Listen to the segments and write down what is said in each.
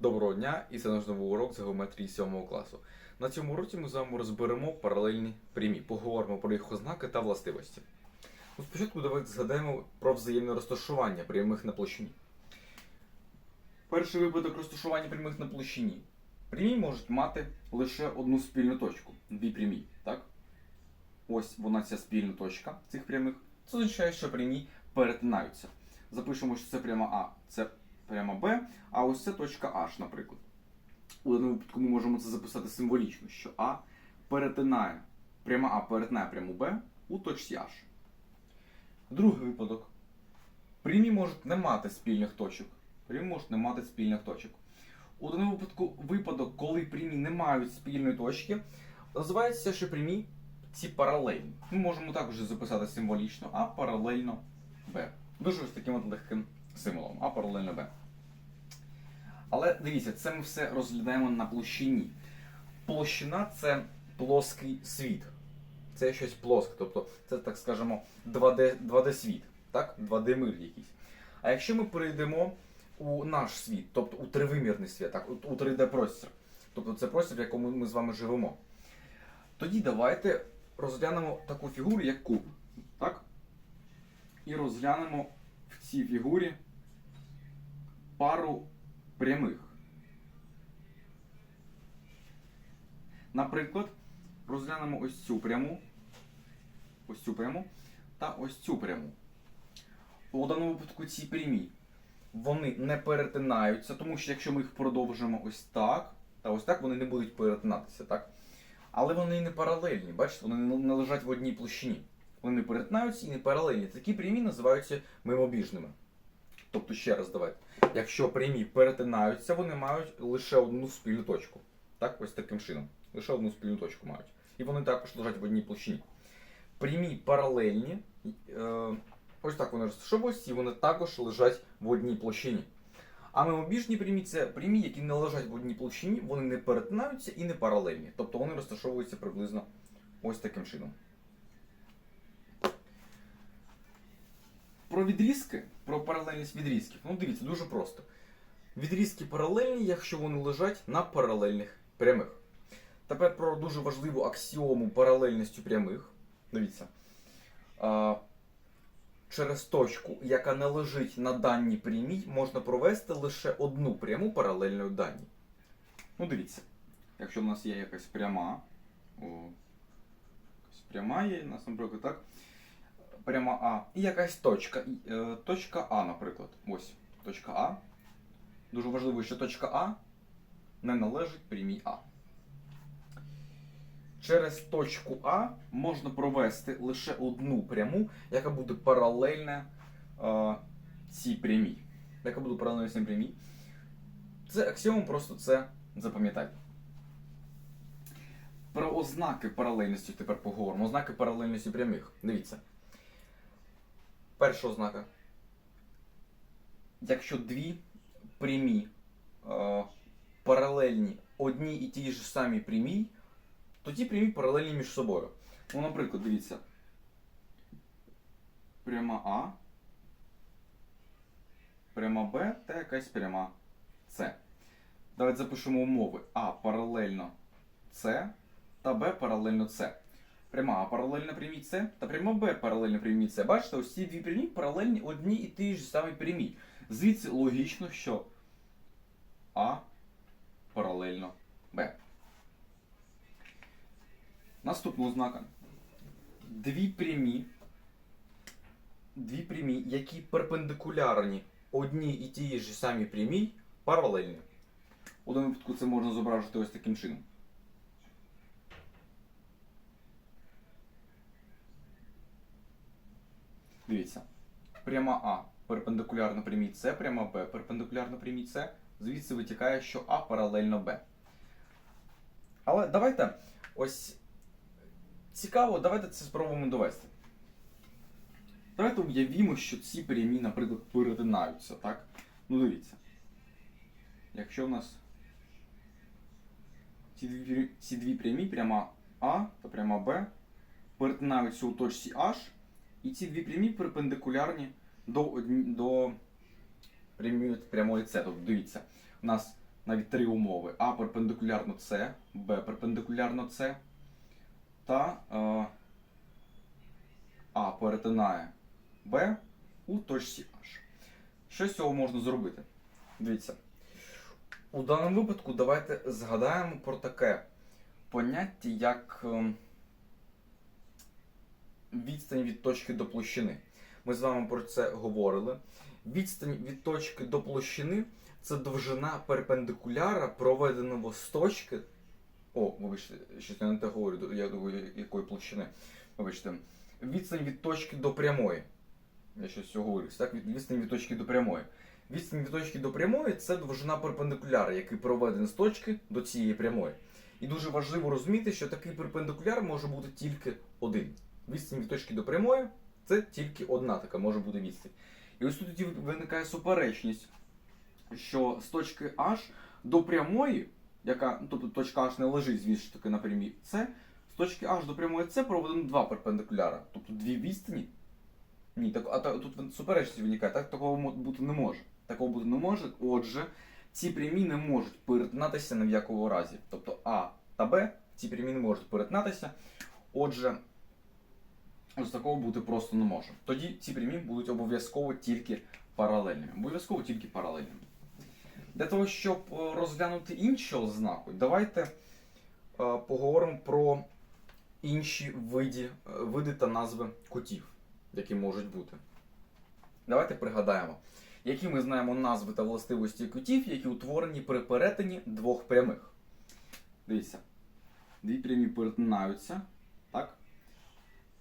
Доброго дня, і це наш новий урок з геометрії 7 класу. На цьому уроці ми з вами розберемо паралельні прямі, поговоримо про їх ознаки та властивості. Ну, спочатку давайте згадаємо про взаємне розташування прямих на площині. Перший випадок розташування прямих на площині. Прямі можуть мати лише одну спільну точку, дві прямі, так? Ось вона ця спільна точка цих прямих. Це означає, що прямі перетинаються. Запишемо, що це пряма А, це пряма Б, а ось це точка H, наприклад. У даному випадку ми можемо це записати символічно, що А перетинає, пряма А перетинає пряму Б у точці H. Другий випадок. Прямі можуть не мати спільних точок. Прямі можуть не мати спільних точок. У даному випадку випадок, коли прямі не мають спільної точки, називається, що прямі ці паралельні. Ми можемо також записати символічно А паралельно Б. Дуже ось таким от легким символом А паралельно Б. Але дивіться, це ми все розглядаємо на площині. Площина це плоский світ. Це щось плоске, тобто це, так скажемо, 2D, 2D світ, так? 2D мир якийсь. А якщо ми перейдемо у наш світ, тобто у тривимірний світ, так, у 3D простір, тобто це простір, в якому ми з вами живемо, тоді давайте розглянемо таку фігуру, як куб. Так? І розглянемо в цій фігурі пару прямих. Наприклад, розглянемо ось цю пряму, ось цю пряму та ось цю пряму. У даному випадку ці прямі вони не перетинаються, тому що якщо ми їх продовжимо ось так, та ось так вони не будуть перетинатися, так? Але вони не паралельні, бачите, вони не- лежать в одній площині. Вони не перетинаються і не паралельні. Такі прямі називаються мимобіжними. Тобто, ще раз давайте. Якщо прямі перетинаються, вони мають лише одну спільну точку. Так, ось таким чином. Лише одну спільну точку мають. І вони також лежать в одній площині. Прямі паралельні, е, ось так вони розташовуються, і вони також лежать в одній площині. А мимобіжні прямі це прямі, які не лежать в одній площині, вони не перетинаються і не паралельні. Тобто вони розташовуються приблизно ось таким чином. Про відрізки, про паралельність відрізків. Ну дивіться, дуже просто. Відрізки паралельні, якщо вони лежать на паралельних прямих. Тепер про дуже важливу аксіому паралельності прямих. Дивіться. А, через точку, яка не лежить на даній прямій, можна провести лише одну пряму паралельною даній. Ну, дивіться. Якщо в нас є якась пряма. О, якась пряма є, у наприклад, так. Пряма А. І якась точка. Е, точка А, наприклад. Ось. Точка А. Дуже важливо, що точка А не належить прямій А. Через точку А можна провести лише одну пряму, яка буде паралельна е, цій прямій. Яка буде паралельна цій прямій. Це аксіом, просто це запам'ятайте. Про ознаки паралельності тепер поговоримо. Ознаки паралельності прямих. Дивіться. Перша ознака. Якщо дві прямі е, паралельні одній і тій ж самій прямій, то ті прямі паралельні між собою. Ну, наприклад, дивіться. Пряма А, пряма Б та якась пряма С. Давайте запишемо умови А паралельно С та Б паралельно С. Пряма А паралельно прямій С та пряма Б паралельно прямій С. Бачите, ось ці дві прямі паралельні одній і тій ж самій прямій. Звідси логічно, що А паралельно Б. Наступна ознака. Дві прямі, дві прямі, які перпендикулярні одній і тій ж самій прямій, паралельні. У даному випадку це можна зображити ось таким чином. Дивіться. Пряма А перпендикулярно прямій С, пряма Б перпендикулярно прямій С. Звідси витікає, що А паралельно Б. Але давайте ось цікаво, давайте це спробуємо довести. Давайте уявімо, що ці прямі, наприклад, перетинаються, так? Ну дивіться. Якщо в нас ці дві, ці дві прямі, пряма А та пряма Б, перетинаються у точці H, і ці дві прямі перпендикулярні до, до прямої, С. Тобто дивіться, у нас навіть три умови. А перпендикулярно С, Б перпендикулярно С та е, А перетинає Б у точці H. Що з цього можна зробити? Дивіться. У даному випадку давайте згадаємо про таке поняття, як ем, відстань від точки до площини. Ми з вами про це говорили. Відстань від точки до площини це довжина перпендикуляра, проведеного з точки. О, вибачте, щось я не те говорю, я думаю, якої площини. Вибачте. Відстань від точки до прямої. Я щось говорю. Так, відстань від точки до прямої. Відстань від точки до прямої це довжина перпендикуляра, який проведений з точки до цієї прямої. І дуже важливо розуміти, що такий перпендикуляр може бути тільки один. Відстань від точки до прямої це тільки одна така може бути відстань. І ось тут тоді виникає суперечність, що з точки H до прямої, яка, ну, тобто точка H не лежить звідси таки на прямій С, з точки H до прямої С проведено два перпендикуляра, тобто дві відстані. Ні, так, а та- тут суперечність виникає, так такого бути не може. Такого бути не може. Отже, ці прямі не можуть перетинатися ні в якому разі. Тобто А та Б ці прямі не можуть перетинатися. Отже, ось такого бути просто не може. Тоді ці прямі будуть обов'язково тільки паралельними. Обов'язково тільки паралельними. Для того, щоб е, розглянути інші ознаки, давайте е, поговоримо про інші види, е, види та назви кутів, які можуть бути. Давайте пригадаємо, які ми знаємо назви та властивості кутів, які утворені при перетині двох прямих. Дивіться, дві прямі перетинаються, так?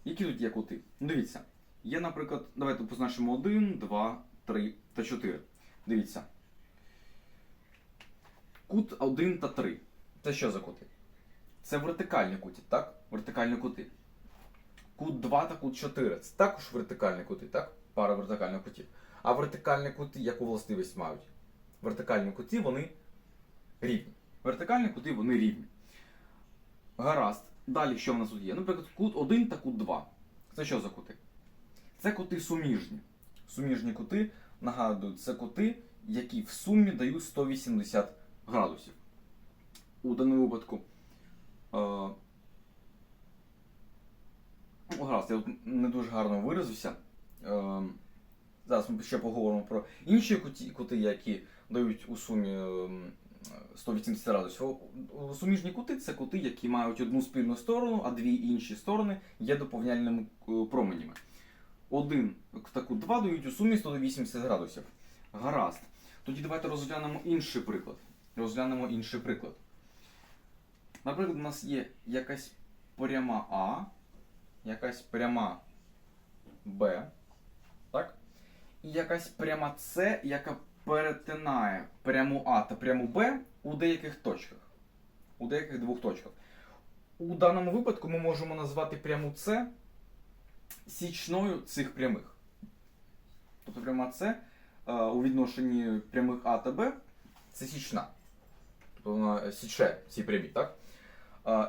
Які тут є кути? Дивіться, є, наприклад, давайте позначимо 1, 2, 3 та 4. Дивіться. Кут 1 та 3. Це що за кути? Це вертикальні куті, так? Вертикальні кути. Кут 2 та кут 4. Це також вертикальні кути, так? Пара вертикальних кутів. А вертикальні кути яку властивість мають? Вертикальні кути вони рівні. Вертикальні кути вони рівні. Гаразд. Далі що в нас тут є? Наприклад, кут 1 та кут 2. Це що за кути? Це кути суміжні. Суміжні кути, нагадую, це кути, які в сумі дають 180 градусів. У даному випадку. Е, ну, гаразд, я тут не дуже гарно виразився. Е, зараз ми ще поговоримо про інші кути, які дають у сумі ем, 180 градусів. Суміжні кути це кути, які мають одну спільну сторону, а дві інші сторони є доповняльними е, променями. Один та кут 2 дають у сумі 180 градусів. Гаразд. Тоді давайте розглянемо інший приклад. Розглянемо інший приклад. Наприклад, у нас є якась пряма А, якась пряма Б, так? І якась пряма С, яка перетинає пряму А та пряму Б у деяких точках. У деяких двох точках. У даному випадку ми можемо назвати пряму С січною цих прямих. Тобто пряма С е, у відношенні прямих А та Б це січна. Тобто вона січе ці прямі, так?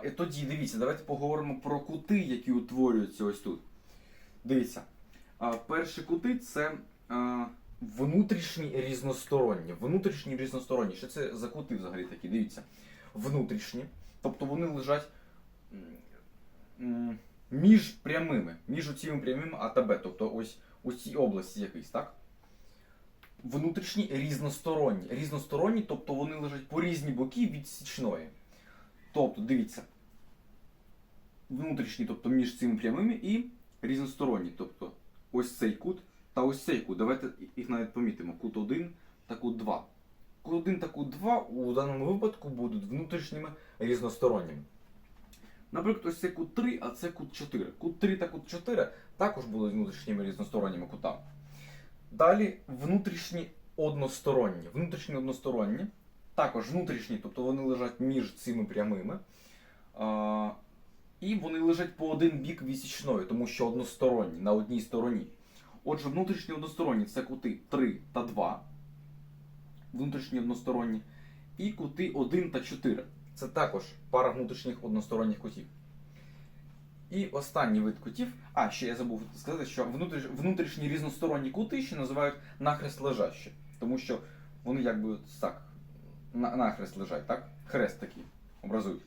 І тоді дивіться, давайте поговоримо про кути, які утворюються ось тут. Дивіться. Перші кути це внутрішні різносторонні. Внутрішні різносторонні. Що це за кути взагалі такі? Дивіться. Внутрішні. Тобто вони лежать між прямими, між оціми прямими А та Б. Тобто ось у цій області якийсь, так? Внутрішні різносторонні. Різносторонні, тобто вони лежать по різні боки від січної. Тобто, дивіться, внутрішні, тобто між цими прямими, і різносторонні, тобто ось цей кут та ось цей кут. Давайте їх навіть помітимо. Кут 1 та кут 2. Кут 1 та кут 2 у даному випадку будуть внутрішніми різносторонніми. Наприклад, ось це кут 3, а це кут 4. Кут 3 та кут 4 також будуть внутрішніми різносторонніми кутами. Далі внутрішні односторонні. Внутрішні односторонні, також внутрішні, тобто вони лежать між цими прямими. А, і вони лежать по один бік вісічної, тому що односторонні, на одній стороні. Отже, внутрішні односторонні це кути 3 та 2. Внутрішні односторонні. І кути 1 та 4. Це також пара внутрішніх односторонніх кутів. І останній вид кутів. А, ще я забув сказати, що внутріш, внутрішні різносторонні кути ще називають нахрест лежащі. Тому що вони якби так нахрест лежать, так? Хрест такий образують.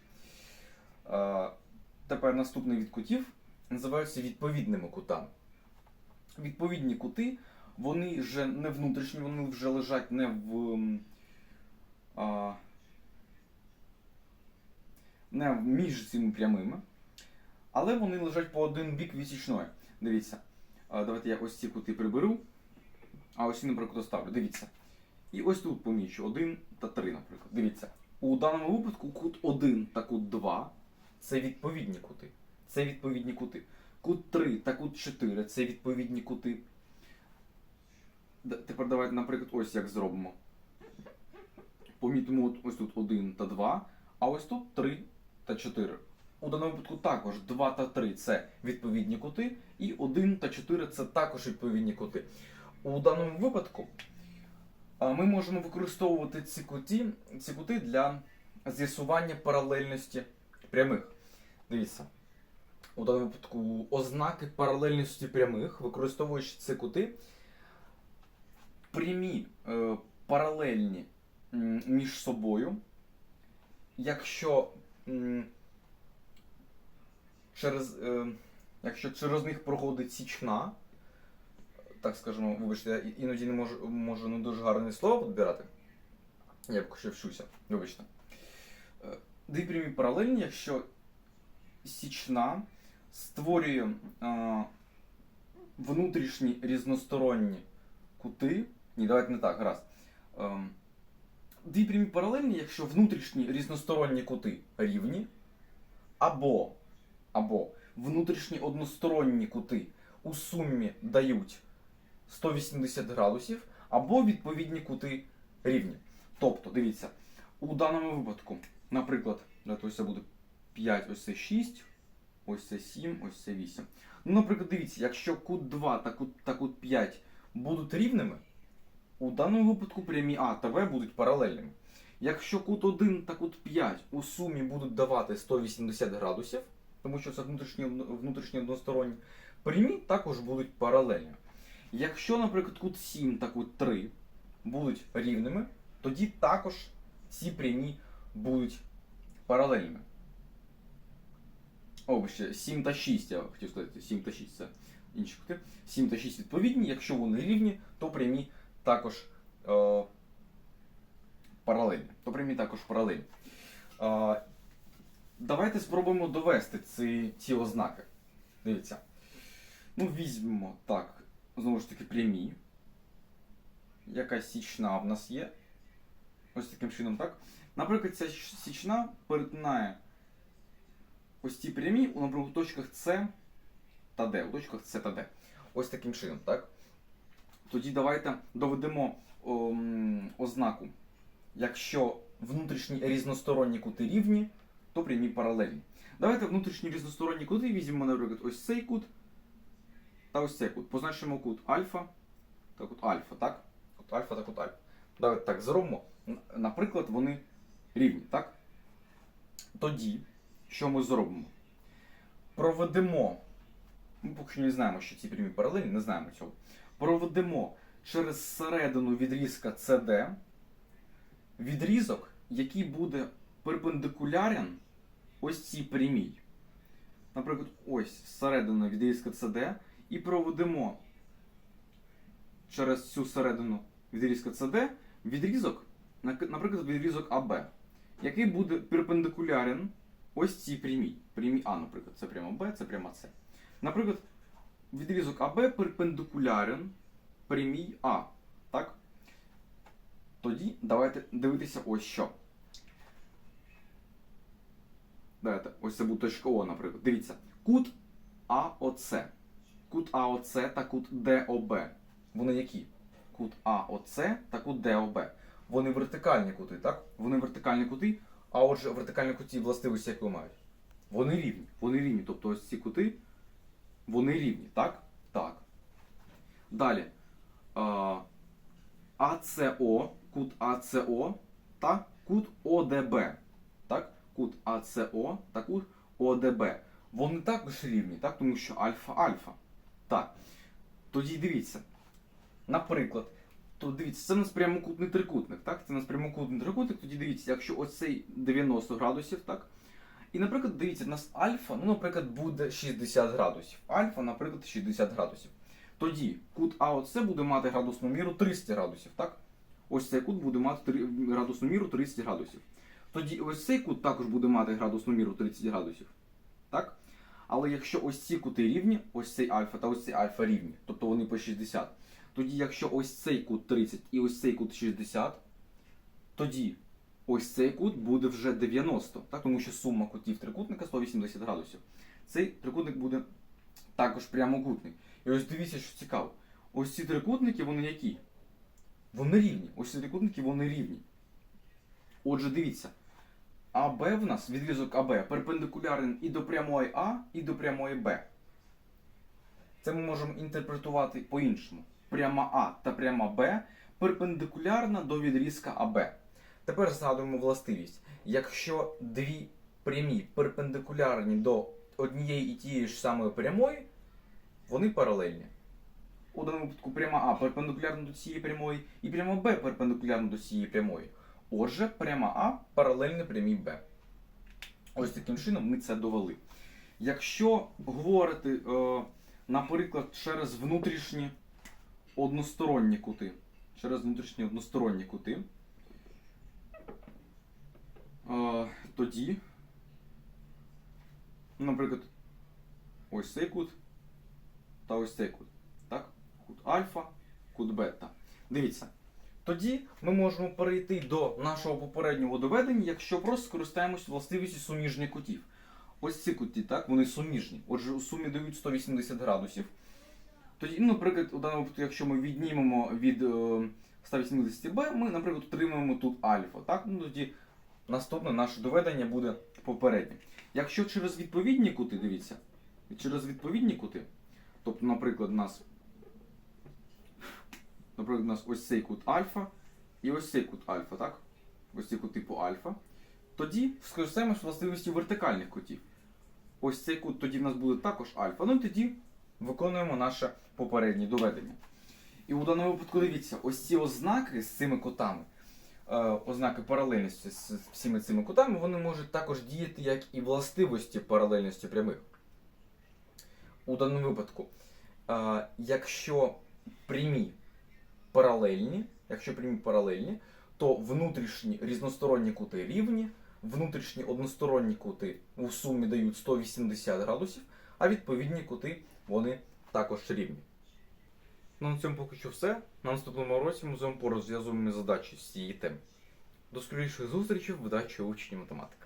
Тепер наступний від кутів називаються відповідними кутами. Відповідні кути, вони вже не внутрішні, вони вже лежать не в. А, не між цими прямими, але вони лежать по один бік відсічної. Дивіться. Давайте я ось ці кути приберу, а ось ці, наприклад, оставлю. Дивіться. І ось тут помічу 1 та 3, наприклад. Дивіться. У даному випадку кут 1 та кут 2 це відповідні кути. Це відповідні кути. Кут 3 та кут 4 це відповідні кути. Тепер давайте, наприклад, ось як зробимо. Помітимо ось тут 1 та 2, а ось тут 3 та 4. У даному випадку також 2 та 3 це відповідні кути, і 1 та 4 це також відповідні кути. У даному випадку ми можемо використовувати ці кути, ці кути для з'ясування паралельності прямих. Дивіться. У даному випадку ознаки паралельності прямих, використовуючи ці кути, прямі е, паралельні між собою, якщо м, через, е, якщо через них проходить січна, так скажемо, вибачте, я іноді не можу, можу не дуже гарне слово підбирати. Я що вчуся, вибачте. Е, Дві прямі паралельні, якщо січна створює е, внутрішні різносторонні кути. Ні, давайте не так, гаразд. Ем, дві прямі паралельні, якщо внутрішні різносторонні кути рівні, або, або внутрішні односторонні кути у сумі дають 180 градусів, або відповідні кути рівні. Тобто, дивіться, у даному випадку, наприклад, це буде 5, ось це 6, ось це 7, ось це 8. Ну, наприклад, дивіться, якщо кут 2 та кут, та кут 5 будуть рівними, у даному випадку прямі А та В будуть паралельними. Якщо кут 1 та кут 5 у сумі будуть давати 180 градусів, тому що це внутрішні, внутрішні односторонні, прямі також будуть паралельними. Якщо, наприклад, кут 7 та кут 3 будуть рівними, тоді також ці прямі будуть паралельними. О, вибачте, 7 та 6, я хотів сказати, 7 та 6 це інші кути. 7 та 6 відповідні, якщо вони рівні, то прямі також е, паралельні. То прямі також паралельні. Е, давайте спробуємо довести ці, ці ознаки. Дивіться. Ну, візьмемо так, знову ж таки, прямі. Якась січна в нас є. Ось таким чином, так? Наприклад, ця січна перетинає ось ці прямі, у, точках С та Д. У точках С та Д. Ось таким чином, так? Тоді давайте доведемо ом, ознаку. Якщо внутрішні різносторонні кути рівні, то прямі паралельні. Давайте внутрішні різносторонні кути візьмемо, наприклад, ось цей кут та ось цей кут. Позначимо кут альфа та кут альфа, так? Кут альфа та кут альфа. Давайте так зробимо. Наприклад, вони рівні, так? Тоді, що ми зробимо? Проведемо. Ми поки що не знаємо, що ці прямі паралельні, не знаємо цього. Проведемо через середину відрізка CD відрізок, який буде перпендикулярен ось цій прямій. Наприклад, ось середина відрізка CD, і проведемо через цю середину відрізка CD відрізок, наприклад, відрізок АБ, який буде перпендикулярен ось цій прямій. Прямій А, наприклад, це пряма Б, це пряма С. Наприклад, відрізок АБ перпендикулярен прямій А. Так? Тоді давайте дивитися ось що. Давайте, ось це буде точка О, наприклад. Дивіться, кут АОЦ. Кут АОЦ та кут ДОБ. Вони які? Кут АОЦ та кут ДОБ. Вони вертикальні кути, так? Вони вертикальні кути, а отже, вертикальні куті властивості які мають? Вони рівні. Вони рівні. Тобто ось ці кути, вони рівні, так? Так. Далі. АЦО, кут АЦО та кут ОДБ. Так? Кут АЦО та кут ОДБ. Вони також рівні, так? тому що альфа альфа. Так. Тоді дивіться. Наприклад, то дивіться, це у нас прямокутний трикутник, так? Це у нас прямокутний трикутник, тоді дивіться, якщо ось цей 90 градусів, так? І, наприклад, дивіться, у нас альфа, ну, наприклад, буде 60 градусів. Альфа, наприклад, 60 градусів. Тоді кут АОЦ буде мати градусну міру 30 градусів, так? Ось цей кут буде мати градусну міру 30 градусів. Тоді ось цей кут також буде мати градусну міру 30 градусів. Так? Але якщо ось ці кути рівні, ось цей альфа та ось цей альфа рівні, тобто вони по 60, тоді якщо ось цей кут 30 і ось цей кут 60, тоді ось цей кут буде вже 90, так? тому що сума кутів трикутника 180 градусів. Цей трикутник буде також прямокутний. І ось дивіться, що цікаво. Ось ці трикутники, вони які? Вони рівні. Ось ці трикутники, вони рівні. Отже, дивіться. АБ в нас, відрізок АБ, перпендикулярний і до прямої А, і до прямої Б. Це ми можемо інтерпретувати по-іншому. Пряма А та пряма Б перпендикулярна до відрізка АБ. Тепер згадуємо властивість. Якщо дві прямі перпендикулярні до однієї і тієї ж самої прямої, вони паралельні. У даному випадку пряма А перпендикулярна до цієї прямої, і пряма Б перпендикулярна до цієї прямої. Отже, пряма А паралельна прямій Б. Ось таким чином ми це довели. Якщо говорити, е, наприклад, через внутрішні односторонні кути, через внутрішні односторонні кути, тоді, наприклад, ось цей кут та ось цей кут. Так? Кут альфа, кут бета. Дивіться. Тоді ми можемо перейти до нашого попереднього доведення, якщо просто скористаємось властивістю суміжних кутів. Ось ці куті, так, вони суміжні. Отже, у сумі дають 180 градусів. Тоді, ну, наприклад, у даному випадку, якщо ми віднімемо від е, 180 b ми, наприклад, отримаємо тут альфа. Так? Ну, тоді наступне наше доведення буде попереднє. Якщо через відповідні кути, дивіться, через відповідні кути, тобто, наприклад, у нас Наприклад, у нас ось цей кут альфа і ось цей кут альфа, так? Ось цей кут типу альфа. Тоді скористаємось властивістю вертикальних кутів. Ось цей кут тоді в нас буде також альфа. Ну і тоді виконуємо наше попереднє доведення. І у даному випадку дивіться, ось ці ознаки з цими кутами, е, ознаки паралельності з всіми цими кутами, вони можуть також діяти як і властивості паралельності прямих. У даному випадку, е, якщо прямі паралельні, якщо прямі паралельні, то внутрішні різносторонні кути рівні, внутрішні односторонні кути у сумі дають 180 градусів, а відповідні кути вони також рівні. Ну, на цьому поки що все. На наступному році ми з вами порозв'язуємо задачі з цієї теми. До скоріших зустрічей в видачі учні математики.